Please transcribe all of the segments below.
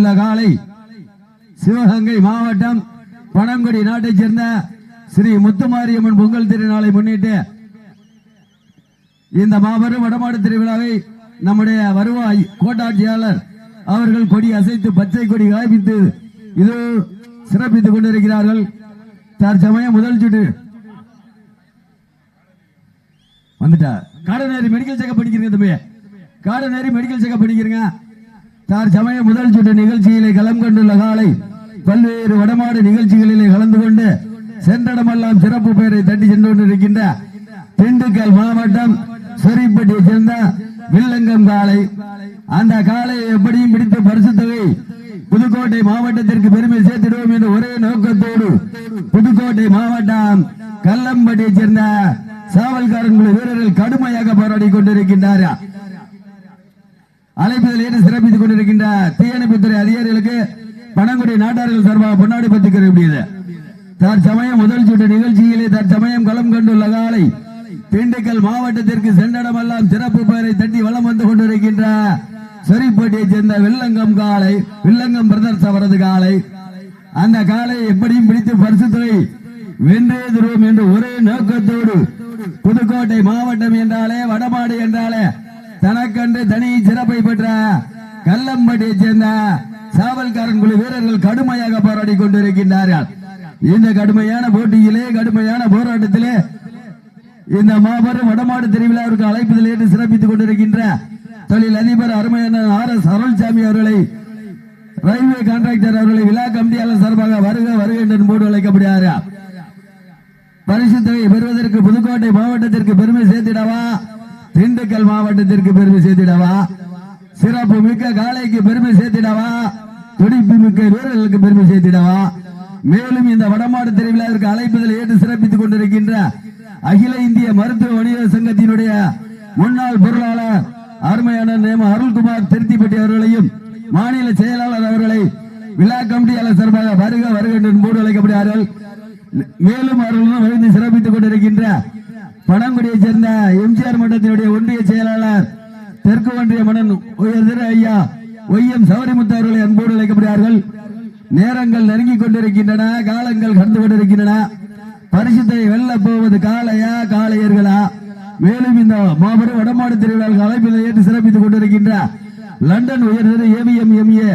காலை சிவகங்கை மாவட்டம் பனங்குடி நாட்டைச் சேர்ந்த ஸ்ரீ முத்துமாரியம்மன் பொங்கல் திருநாளை முன்னிட்டு இந்த மாபெரும் வடமாடு திருவிழாவை நம்முடைய வருவாய் கோட்டாட்சியாளர் அவர்கள் கொடி அசைத்து பச்சை கொடி காய்பித்து இது சிறப்பித்துக் கொண்டிருக்கிறார்கள். தற்சமயம் முதல் சுற்று. வந்துட்டா காடநேரி மெடிக்கல் செக்கப் பண்ணிக்கிறீங்க தம்பி. காடநேரி மெடிக்கல் செக்கப் பண்ணிக்கிறீங்க தற்சமய முதல் சுற்று நிகழ்ச்சியிலே களம் கொண்டுள்ள காலை பல்வேறு வடமாடு நிகழ்ச்சிகளிலே கலந்து கொண்டு சென்றடமெல்லாம் சிறப்பு பெயரை தட்டி சென்று கொண்டிருக்கின்ற திண்டுக்கல் மாவட்டம் சொரிப்பட்டியை சேர்ந்த வில்லங்கம் காலை அந்த காலையை எப்படியும் பிடித்து பரிசு தொகை புதுக்கோட்டை மாவட்டத்திற்கு பெருமை சேர்த்திடுவோம் என்ற ஒரே நோக்கத்தோடு புதுக்கோட்டை மாவட்டம் கல்லம்பட்டியை சேர்ந்த சாவல்காரன் குழு வீரர்கள் கடுமையாக போராடி கொண்டிருக்கின்றார்கள். அழைப்பதில் ஏற்று சிறப்பித்துக் கொண்டிருக்கின்ற தீயணைப்புத்துறை அதிகாரிகளுக்கு பணங்குடி நாட்டார்கள் சார்பாக பொன்னாடி பத்திக்கிறது தற்சமயம் முதல் சுற்று நிகழ்ச்சியிலே தற்சமயம் களம் கண்டுள்ள காலை திண்டுக்கல் மாவட்டத்திற்கு சென்றடமெல்லாம் சிறப்பு பெயரை தட்டி வலம் வந்து கொண்டிருக்கின்ற சொரிப்பட்டியைச் சேர்ந்த வில்லங்கம் காலை வில்லங்கம் பிரதர்ஸ் அவரது காலை. அந்த காலை எப்படியும் பிடித்து பரிசு தொகை வென்றே தருவோம் என்று ஒரே நோக்கத்தோடு புதுக்கோட்டை மாவட்டம் என்றாலே வடமாடு என்றாலே தனக்கன்று தனி சிறப்பை பெற்ற கல்லம்பட்டியை சேர்ந்த சாவல்காரன் குழு வீரர்கள் கடுமையாக போராடி கொண்டிருக்கின்றார்கள். இந்த கடுமையான போட்டியிலே கடுமையான போராட்டத்திலே இந்த மாபெரும் வடமாடு திருவிழாவிற்கு அழைப்பதில் ஏற்று சிறப்பித்துக் கொண்டிருக்கின்ற தொழில் அதிபர் அருமையான ஆர் எஸ் அருள்சாமி அவர்களை ரயில்வே கான்ட்ராக்டர் அவர்களை விழா கமிட்டியாளர் சார்பாக வருக வருக என்று போடு அழைக்கப்படுகிறார். பரிசு தொகை பெறுவதற்கு புதுக்கோட்டை மாவட்டத்திற்கு பெருமை சேர்த்திடவா? திண்டுக்கல் மாவட்டத்திற்கு பெருமை சேர்த்திடவா? சிறப்பு மிக்க காளைக்கு பெருமை சேர்த்திடவா? துடிப்பு மிக்க வீரர்களுக்கு பெருமை சேர்த்திடவா? மேலும் இந்த வடமாடு திருவிழாவிற்கு அழைப்புதல் ஏற்று சிறப்பித்துக் கொண்டிருக்கின்ற அகில இந்திய மருத்துவ வணிக சங்கத்தினுடைய முன்னாள் பொருளாளர் அருமையான நேம அருள்குமார் திருத்திப்பட்டி அவர்களையும் மாநில செயலாளர் அவர்களை விழா கமிட்டியாளர் சார்பாக வருக வருக என்று போடு அழைக்கப்படுகிறார்கள். மேலும் அவர்களும் வருகை சிறப்பித்துக் கொண்டிருக்கின்ற பணங்குடியைச் சேர்ந்த எம்ஜிஆர் மன்றத்தினுடைய ஒன்றிய செயலாளர் தெற்கு ஒன்றிய மன்னன் உயர் ஐயா ஐயா ஒய்எம் சௌரிமுத்து அவர்களை அன்போடு அழைக்கப்படுகிறார்கள். நேரங்கள் நெருங்கிக் கொண்டிருக்கின்றன காலங்கள் கடந்து கொண்டிருக்கின்றன. பரிசுத்தை வெல்ல போவது காளையா காளையர்களா? மேலும் இந்த மாபெரும் வடமாடு திருவிழாவுக்கு அழைப்பில் ஏற்று சிறப்பித்துக் கொண்டிருக்கின்ற லண்டன் உயர்திரு ஏவிஎம் எம்ஏ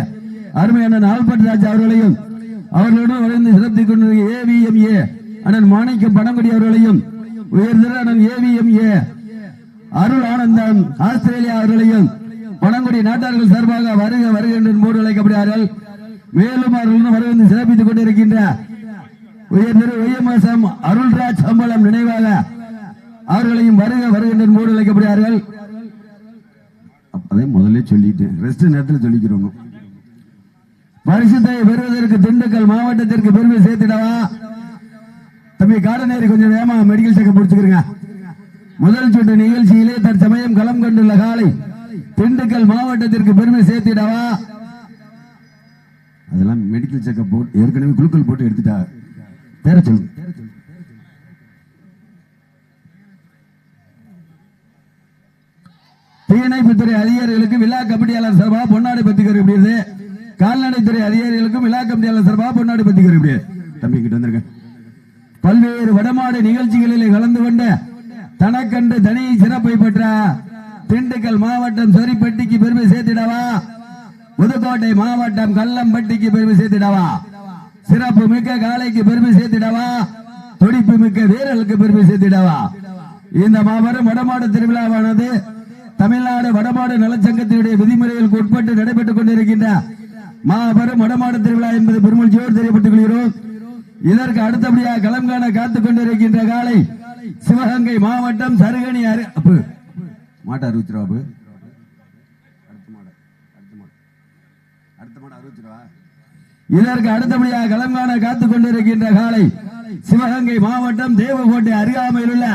அருமையான ஆல்பர்ட் ராஜ் அவர்களையும் அவர்களுடன் வளர்ந்து சிறப்பித்துக் கொண்டிருக்கிற ஏவிஎம்ஏ அண்ணன் மாணிக்கம் பணங்குடி அவர்களையும் உயர் திரு அண்ணன் ஏவிஎம்ஏ அருள் ஆனந்தன் ஆஸ்திரேலியா அவர்களையும் பணங்குடி நாட்டார்கள் சார்பாக வருக வருக என்று போடு அழைக்கப்படுகிறார்கள். மேலும் அவர்களும் வருகை சிறப்பித்துக் கொண்டிருக்கின்ற உயர் திரு அருள்ராஜ் சம்பளம் நினைவாக அவர்களையும் வருக வருக என்று போடு அழைக்கப்படுகிறார்கள். அப்பதே முதல்ல சொல்லிட்டேன் ரெஸ்ட் நேரத்தில் சொல்லிக்கிறோம். பரிசுத்தை பெறுவதற்கு திண்டுக்கல் மாவட்டத்திற்கு பெருமை சேர்த்திடவா? தம்பி காடநேரி கொஞ்சம் வேமா மெடிக்கல் செக்கப் முடிச்சுக்கிறீங்க முதல் சுற்று நிகழ்ச்சியிலே தற்சமயம் களம் கண்டுள்ள காலை திண்டுக்கல் மாவட்டத்திற்கு பெருமை சேர்த்திடவா? அதெல்லாம் மெடிக்கல் செக்கப் போட்டு ஏற்கனவே குழுக்கள் போட்டு எடுத்துட்டா. பேர சொல்லுங்க தீயணைப்புத்துறை அதிகாரிகளுக்கு விழா கமிட்டியாளர் சார்பாக பொன்னாடை பத்தி கருவியது கால்நடைத்துறை அதிகாரிகளுக்கும் விழா கமிட்டியாளர் சார்பாக பொன்னாடை பத்தி கருவியது தம்பி கிட்ட வந்திருக்கேன் பல்வேறு வடமாடு நிகழ்ச்சிகளில் கலந்து கொண்டு தனக்கன்று தனி சிறப்பை பெற்ற திண்டுக்கல் மாவட்டம் சொரிப்பட்டிக்கு பெருமை சேர்த்திடவா? புதுக்கோட்டை மாவட்டம் கல்லம்பட்டிக்கு பெருமை சேர்த்திடவா? சிறப்பு மிக்க காளைக்கு பெருமை சேர்த்திடவா? துடிப்பு மிக்க வீரர்களுக்கு பெருமை சேர்த்திடவா? இந்த மாபெரும் வடமாடு திருவிழாவானது தமிழ்நாடு வடமாடு நலச்சங்கத்தினுடைய விதிமுறைகளுக்கு உட்பட்டு நடைபெற்றுக் கொண்டிருக்கின்ற மாபெரும் வடமாடு திருவிழா என்பது பெருமொழியோடு தெரியப்பட்டுக் கொள்கிறோம். இதற்கு அடுத்தபடியாக களம் காண காத்துக் கொண்டிருக்கின்ற காலை சிவகங்கை மாவட்டம் சருகணி அரு அப்பு. மாட்டை அறுபத்தி ரூபா. இதற்கு அடுத்தபடியாக களம் காண காத்துக் கொண்டிருக்கின்ற காலை சிவகங்கை மாவட்டம் தேவகோட்டை அருகாமையில் உள்ள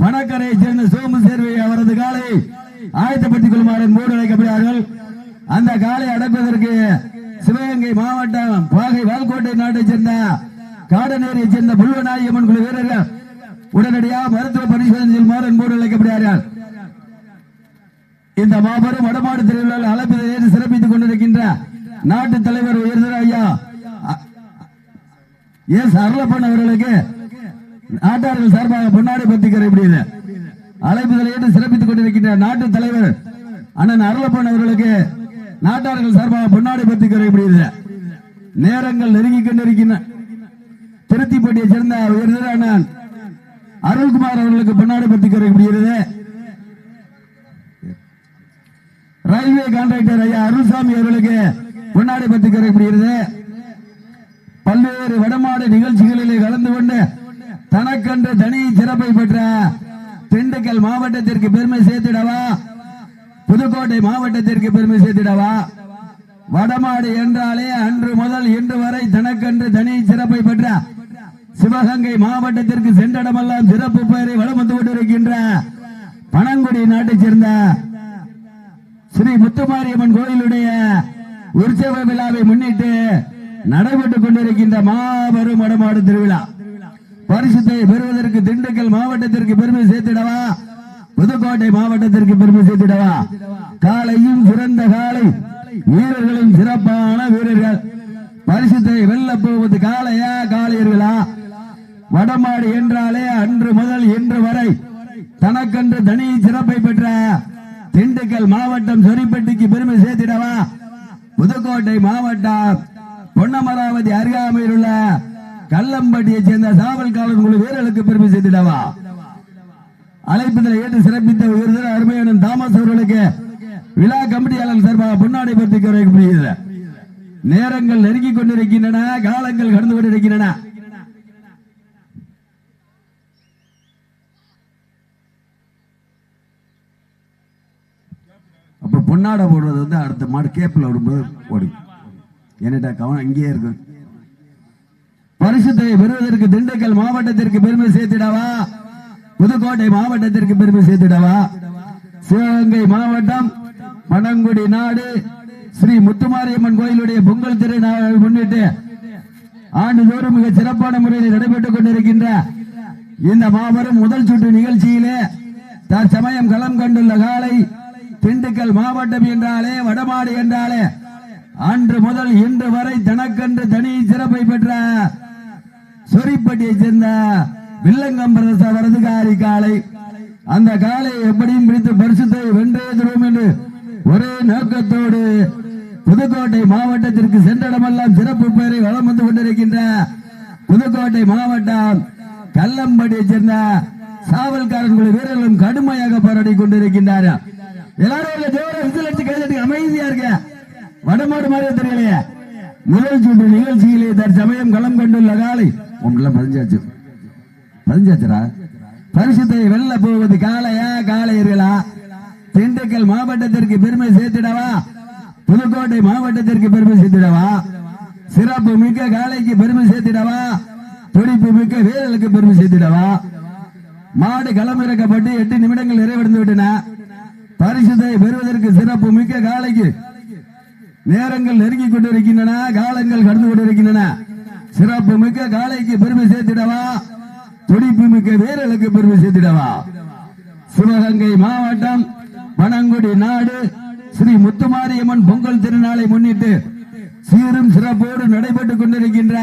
பணக்கரையை சேர்ந்த சோமு சேர்வை அவரது காலை ஆயத்தப்படுத்திக் கொள்ளுமாறு மூடு அழைக்கப்படுகிறார்கள். அந்த காலை அடக்குவதற்கு சிவகங்கை மாவட்டம் பாகை வால்கோட்டை நாட்டைச் சேர்ந்த காடநேரியை சேர்ந்த புல்வநாயகம்மன் குழு வீரர்கள் உடனடியாக மருத்துவ பரிசோதனையில் செல்லுமாறு அன்போடு அழைக்கப்படுகிறார் இந்த மாபெரும் வடமாடு திருவிழாவில் அழைப்பதை சிறப்பித்துக் கொண்டிருக்கின்ற நாட்டு தலைவர் உயர்ந்த ஐயா எஸ் அருளப்பன் அவர்களுக்கு நாட்டார்கள் சார்பாக பொன்னாடை பத்தி கரைபிடியது அழைப்புதலை ஏற்று சிறப்பித்துக் கொண்டிருக்கின்ற நாட்டு தலைவர் அண்ணன் அருளப்பன் அவர்களுக்கு நாட்டார்கள் சார்பாக பொன்னாடை பத்தி கரைபிடியது நேரங்கள் நெருங்கிக் கொண்டிருக்கின்றன. திருத்திப்பட்டியை சேர்ந்த உயர்ந்த அருள்குமார் அவர்களுக்கு பொன்னாடை பத்தி கரைபிடிக்கிறது ரயில்வே கான்ட்ராக்டர் ஐயா அருள்சாமி அவர்களுக்கு பொன்னாடை பத்தி பல்வேறு வடமாடு நிகழ்ச்சிகளிலே கலந்து கொண்டு தனக்கென்று தனி சிறப்பை பெற்ற திண்டுக்கல் மாவட்டத்திற்கு பெருமை சேர்த்திடவா? புதுக்கோட்டை மாவட்டத்திற்கு பெருமை சேர்த்திடவா? வடமாடு என்றாலே அன்று முதல் இன்று வரை தனக்கென்று தனி சிறப்பை பெற்ற சிவகங்கை மாவட்டத்திற்கு சென்றடமெல்லாம் சிறப்பு பெயரை வளம் வந்து கொண்டிருக்கின்ற பனங்குடி நாட்டைச் சேர்ந்த ஸ்ரீ முத்துமாரியம்மன் கோயிலுடைய உற்சவ விழாவை முன்னிட்டு நடைபெற்றுக் கொண்டிருக்கின்ற மாபெரும் வடமாடு திருவிழா. பரிசுத்தை பெறுவதற்கு திண்டுக்கல் மாவட்டத்திற்கு பெருமை சேர்த்திடவா? புதுக்கோட்டை மாவட்டத்திற்கு பெருமை சேர்த்திடவா? காலையும் சிறந்த காலை வீரர்களும் சிறப்பான வீரர்கள். பரிசுத்தை வெல்ல போவது காலையா காளையர்களா? வடமாடு என்றாலே அன்று முதல் இன்று வரை தனக்கென்று தனி சிறப்பை பெற்ற திண்டுக்கல் மாவட்டம் சொரிப்பட்டிக்கு பெருமை சேர்த்திடவா? புதுக்கோட்டை மாவட்டம் பொன்னமராவதி அருகாமையில் உள்ள கல்லம்பட்டியைச் சேர்ந்த சாவல் காவலர் குழு வீரர்களுக்கு பெருமை சேர்த்திடவா? அழைப்பதில் ஏற்று சிறப்பித்த உயர்ந்த அருமையான தாமஸ் அவர்களுக்கு விழா கமிட்டியாளர் சார்பாக பொன்னாடை பற்றி நேரங்கள் நெருங்கிக் கொண்டிருக்கின்றன காலங்கள் கடந்து கொண்டிருக்கின்றன. அப்புறம் பொன்னாடை போடுறது வந்து அடுத்த மாடு கேப்பில் விடும்போது ஓடும் என்னடா கவனம்? இங்கேயே இருக்கும் பரிசுத்தை பெறுவதற்கு திண்டுக்கல் மாவட்டத்திற்கு பெருமை சேர்த்துடவா? புதுக்கோட்டை மாவட்டத்திற்கு பெருமை சேர்த்துடவா? சிவகங்கை மாவட்டம் பனங்குடி நாடு ஸ்ரீ முத்துமாரியம்மன் கோயிலுடைய பொங்கல் திருநாளை முன்னிட்டு ஆண்டுதோறும் மிக சிறப்பான முறையில் நடைபெற்றுக் கொண்டிருக்கின்ற இந்த மாபெரும் முதல் சுற்று நிகழ்ச்சியிலே தற்சமயம் களம் கண்டுள்ள காலை திண்டுக்கல் மாவட்டம் என்றாலே வடமாடு என்றாலே அன்று முதல் இன்று வரை தனக்கென்று தனி சிறப்பை பெற்ற சொரிப்பட்டியை சேர்ந்த வில்லங்கம்பரச வரதுகாரி காலை அந்த காலை எப்படியும் பிடித்து பரிசுத்தை வென்றே தருவோம் என்று ஒரே நோக்கத்தோடு புதுக்கோட்டை மாவட்டத்திற்கு சென்றடமெல்லாம் சிறப்பு பெயரை வளம் வந்து கொண்டிருக்கின்ற புதுக்கோட்டை மாவட்டம் கல்லம்படியை சேர்ந்த சாவல்காரன் வீரர்களும் கடுமையாக போராடி கொண்டிருக்கின்றார்கள். எல்லாரும் உங்க ஜோர விசில் அடிச்சு கைதட்டி அமைதியா இருக்க வடமாடு மாதிரி தெரியலையே. முதல் சுற்று நிகழ்ச்சியிலே தற்சமயம் களம் கொண்டுள்ள காலை ஒன்றெல்லாம் பதிஞ்சாச்சு. பதிஞ்சாச்சுரா பரிசுத்தை வெல்ல போவது காளையா காளையர்களா? திண்டுக்கல் மாவட்டத்திற்கு பெருமை சேர்த்திடவா? புதுக்கோட்டை மாவட்டத்திற்கு பெருமை சேர்த்திடவா? சிறப்பு மிக்க காளைக்கு பெருமை சேர்த்திடவா? துடிப்பு மிக்க வீரர்களுக்கு பெருமை சேர்த்திடவா? மாடு களமிறக்கப்பட்டு எட்டு நிமிடங்கள் நிறைவடைந்து விட்டன பரிசுத்தை பெறுவதற்கு சிறப்பு மிக்க காளைக்கு நேரங்கள் நெருங்கிக் கொண்டிருக்கின்றன காலங்கள் கடந்து கொண்டிருக்கின்றன. சிறப்பு மிக்க காளைக்கு பெருமை சேர்த்திடவா? துடிப்பு மிக்க வீரர்களுக்கு பெருமை சேர்த்திடவா? சிவகங்கை மாவட்டம் பனங்குடி நாடு ஸ்ரீ முத்துமாரியம்மன் பொங்கல் திருநாளை முன்னிட்டு சீரும் சிறப்போடு நடைபெற்றுக் கொண்டிருக்கின்ற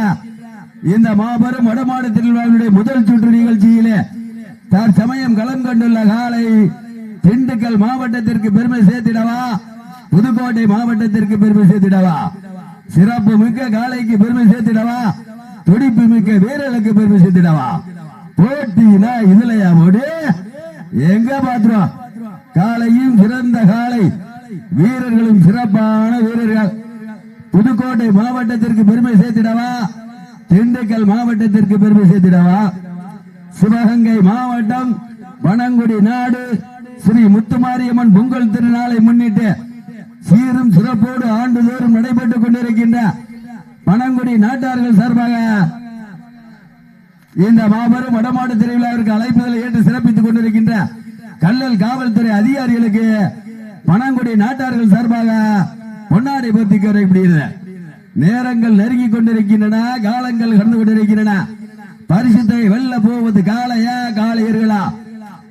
இந்த மாபெரும் வடமாடு திருவிழாவினுடைய முதல் சுற்று நிகழ்ச்சியிலே தற்சமயம் களம் கண்டுள்ள காலை திண்டுக்கல் மாவட்டத்திற்கு பெருமை சேர்த்திடவா? புதுக்கோட்டை மாவட்டத்திற்கு பெருமை சேர்த்திடவா? சிறப்பு மிக்க காலைக்கு பெருமை சேர்த்திடவா? துடிப்பு மிக்க வீரர்களுக்கு பெருமை சேர்த்திடவா? போட்டினா இதுலயா மோடி எங்க பாத்துறோம் காலையும் சிறந்த காலை வீரர்களும் சிறப்பான வீரர்கள். புதுக்கோட்டை மாவட்டத்திற்கு பெருமை சேர்த்திடவா? திண்டுக்கல் மாவட்டத்திற்கு பெருமை சேர்த்திடவா? சிவகங்கை மாவட்டம் வனங்குடி நாடு ஸ்ரீ முத்துமாரியம்மன் பொங்கல் திருநாளை முன்னிட்டு சீரும் சிறப்போடு ஆண்டுதோறும் நடைபெற்றுக் கொண்டிருக்கின்ற பனங்குடி நாட்டார்கள் சார்பாக இந்த மாபெரும் வடமாடு திருவிழாவிற்கு அழைப்புதலை ஏற்று சிறப்பித்துக் கொண்டிருக்கின்ற கல்லல் காவல்துறை அதிகாரிகளுக்கு பனங்குடி நாட்டார்கள் சார்பாக பொன்னாடை பத்தி வரைப்படுகிறது நேரங்கள் நெருங்கி கொண்டிருக்கின்றன காலங்கள் கடந்து கொண்டிருக்கின்றன. பரிசுத்தை வெல்ல போவது காலையா காலையர்களா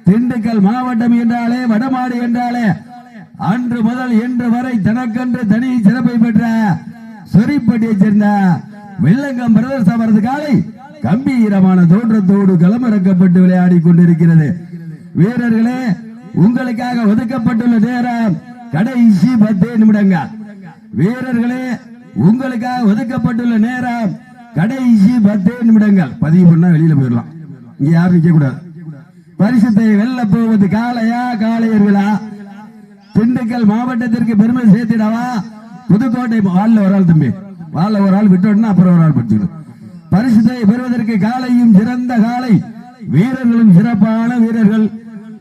திண்டுக்கல் மாவட்டம் என்றாலே வடமாடு என்றாலே அன்று முதல் இன்று வரை தனக்கென்று தனி சிறப்பை பெற்ற சொரிப்பட்டியை சேர்ந்த வெள்ளங்கம் பிரதர்ஸ் அவரது காலை கம்பீரமான தோற்றத்தோடு களமிறக்கப்பட்டு விளையாடி கொண்டிருக்கிறது. வீரர்களே உங்களுக்காக ஒதுக்கப்பட்டுள்ள நேரம் கடைசி பத்து நிமிடங்கள். வீரர்களே உங்களுக்காக ஒதுக்கப்பட்டுள்ள நேரம் கடைசி பத்து நிமிடங்கள். பதிவு பண்ணா வெளியில போயிடலாம். இங்க யாரும் நிக்க கூடாது பரிசுத்தை வெல்ல போவது காளையா காளையர்களா? திண்டுக்கல் மாவட்டத்திற்கு பெருமை சேர்த்திடவா? புதுக்கோட்டை வாழ்ல ஒரு ஆள் தம்பி. வாழ்ல ஒரு ஆள் விட்டோம்னா அப்புறம் ஒரு ஆள் படிச்சுக்கணும் பரிசுத்தை பெறுவதற்கு காலையும் சிறந்த காலை வீரர்களும் சிறப்பான வீரர்கள்.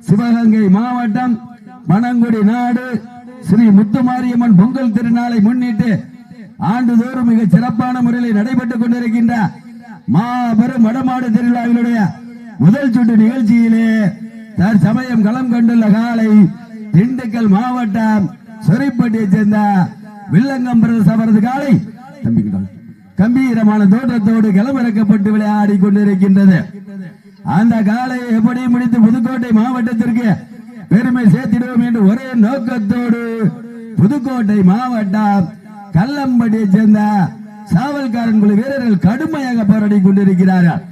சிவகங்கை மாவட்டம் மணங்குடி நாடு. ஸ்ரீ முத்துமாரியம்மன் பொங்கல் திருநாளை முன்னிட்டு ஆண்டுதோறும் மிக சிறப்பான முறையில் நடைபெற்றுக் கொண்டிருக்கின்ற மாபெரும் வடமாடு திருவிழாவினுடைய முதல் சுற்று நிகழ்ச்சியிலே தற்சமயம் களம் கண்டுள்ள காலை திண்டுக்கல் மாவட்டம் சொரிப்பட்டியைச் சேர்ந்த வில்லங்கம் பிரதேச அவரது காலை கம்பீரமான தோற்றத்தோடு களமிறக்கப்பட்டு விளையாடி கொண்டிருக்கின்றது. அந்த காலை எப்படி முடித்து புதுக்கோட்டை மாவட்டத்திற்கு பெருமை சேர்த்திடுவோம் என்று ஒரே நோக்கத்தோடு புதுக்கோட்டை மாவட்டம் கல்லம்பட்டியை சேர்ந்த சாவல்காரன் குழு வீரர்கள் கடுமையாக போராடி கொண்டிருக்கிறார்கள்.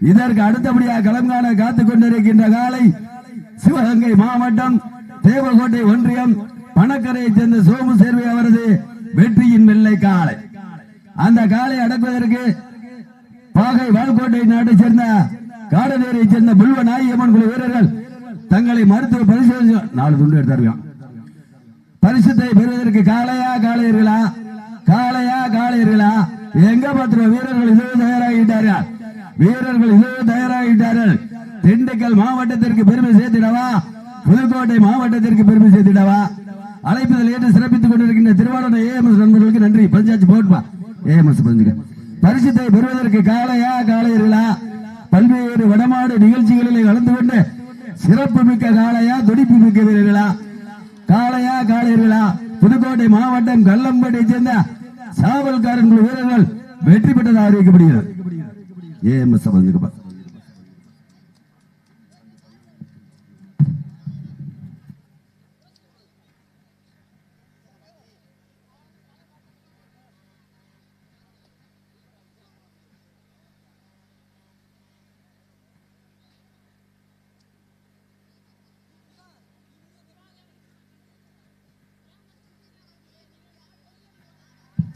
இதற்கு அடுத்தபடியாக களம் காத்துக் கொண்டிருக்கின்ற காலை சிவகங்கை மாவட்டம் தேவகோட்டை ஒன்றியம் பணக்கரையைச் சேர்ந்த சோமு சேர்வை அவரது வெற்றியின் வெள்ளை காலை. அந்த காலை அடக்குவதற்கு பாகை வால்கோட்டை நாட்டை சேர்ந்த காடநேரை சேர்ந்த புல்வ நாயம்மன் குழு வீரர்கள் தங்களை மருத்துவ பரிசோதனை நாலு துண்டு எடுத்தார்கள் பரிசுத்தை பெறுவதற்கு காளையா காளையர்களா? காளையா காளையர்களா? எங்க பத்திர வீரர்கள் இதோ தயாராகிட்டார்கள்? வீரர்கள் இதோ தயாராகிட்டார்கள் திண்டுக்கல் மாவட்டத்திற்கு பெருமை சேர்த்திடவா? புதுக்கோட்டை மாவட்டத்திற்கு பெருமை சேர்த்திடவா? அழைப்புதல் ஏற்று சிறப்பித்துக் கொண்டிருக்கின்ற திருவாரூர் ஏஎம்எஸ் நண்பர்களுக்கு நன்றி. பஞ்சாச்சு போட்டுப்பா ஏஎம்எஸ் பஞ்சுங்க பரிசுத்தை பெறுவதற்கு காளையா காளையர்களா பல்வேறு வடமாடு நிகழ்ச்சிகளில் கலந்து கொண்டு சிறப்பு மிக்க காளையா துடிப்பு மிக்க வீரர்களா? காளையா காளையர்களா? புதுக்கோட்டை மாவட்டம் கல்லம்பட்டியை சேர்ந்த சாவல்காரன் வீரர்கள் வெற்றி பெற்றதாக அறிவிக்கப்படுகிறது. ஏஎம்எஸ் வந்துக்கப்பா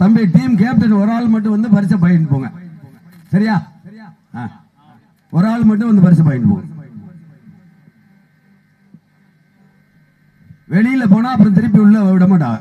தம்பி டீம் கேப்டன் ஒரு ஆள் மட்டும் வந்து பரிசை பயன் போங்க சரியா? ஒரு ஆள் மட்டும் வந்து பரிசு பாயிண்ட் போகும் வெளியில போனா அப்புறம் திருப்பி உள்ள விட மாட்டான்